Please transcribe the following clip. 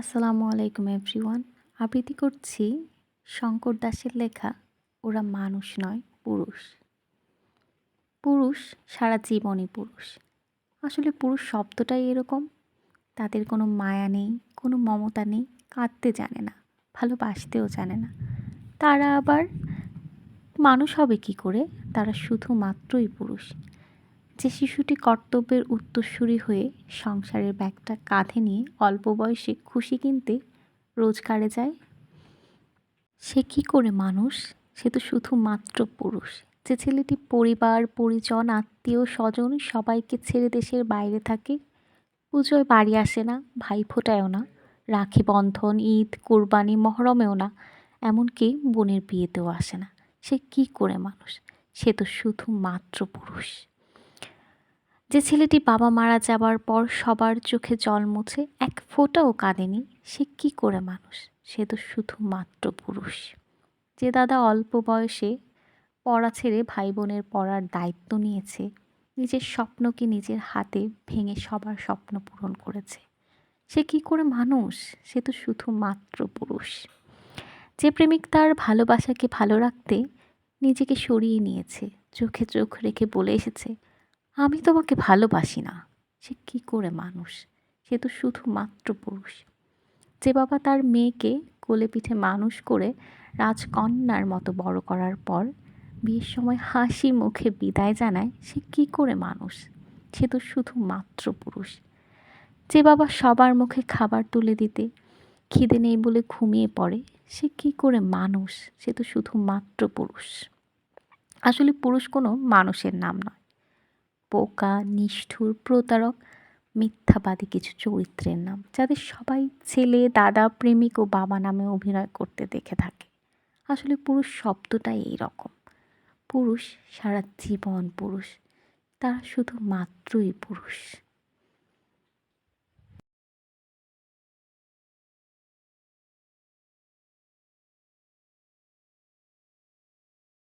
আসসালামু আলাইকুম, এভরিওয়ান। আবৃত্তি করছি শঙ্কর দাসের লেখা, ওরা মানুষ নয়, পুরুষ। পুরুষ সারা জীবনই পুরুষ। আসলে পুরুষ শব্দটাই এরকম। তাদের কোনো মায়া নেই, কোনো মমতা নেই, কাঁদতে জানে না, ভালোবাসতেও জানে না। তারা আবার মানুষ হবে কি করে? তারা শুধুমাত্রই পুরুষ। যে শিশুটি কর্তব্যের উত্তরসূরি হয়ে সংসারের ব্যাগটা কাঁধে নিয়ে অল্প বয়সে খুশি কিনতে রোজগারে যায়, সে কি করে মানুষ? সে তো শুধুমাত্র পুরুষ। যে ছেলেটি পরিবার, পরিজন, আত্মীয়, স্বজন সবাইকে ছেড়ে দেশের বাইরে থাকে, পুজোয় বাড়ি আসে না, ভাই ফোটায়ও না, রাখি বন্ধন, ঈদ, কোরবানি মহরমেও না, এমনকি বোনের বিয়েতেও আসে না। সে কি করে মানুষ? সে তো শুধুমাত্র পুরুষ। যে ছেলেটি বাবা মারা যাবার পর সবার চোখে জল মুছে, এক ফোঁটাও কাঁদেনি, সে কি করে মানুষ? সে তো শুধুমাত্র পুরুষ। যে দাদা অল্প বয়সে পড়া ছেড়ে ভাই বোনের পড়ার দায়িত্ব নিয়েছে, নিজের স্বপ্নকে নিজের হাতে ভেঙে সবার স্বপ্ন পূরণ করেছে, সে কি করে মানুষ? সে তো শুধুমাত্র পুরুষ। যে প্রেমিক তার ভালোবাসাকে ভালো রাখতে নিজেকে সরিয়ে নিয়েছে, চোখে চোখ রেখে বলে এসেছে আমি তোমাকে ভালোবাসি না। সে কী করে মানুষ? সে তো শুধুমাত্র পুরুষ। যে বাবা তার মেয়েকে কোলে পিঠে মানুষ করে রাজকন্যার মতো বড় করার পর বিয়ের সময় হাসি মুখে বিদায় জানায়, সে কী করে মানুষ? সে তো শুধুমাত্র পুরুষ। যে বাবা সবার মুখে খাবার তুলে দিতে, খিদে নেই বলে ঘুমিয়ে পড়ে, সে কী করে মানুষ? সে তো শুধুমাত্র পুরুষ। আসলে পুরুষ কোনো মানুষের নাম নয়। পোকা নিষ্ঠুর, প্রতারক, মিথ্যাবাদী কিছু চরিত্রের নাম, যাদের সবাই ছেলে, দাদা, প্রেমিক ও বাবা নামে অভিনয় করতে দেখে থাকে। আসলে পুরুষ শব্দটাই এই রকম। পুরুষ সারা জীবন পুরুষ, তারা শুধু মাত্রই পুরুষ।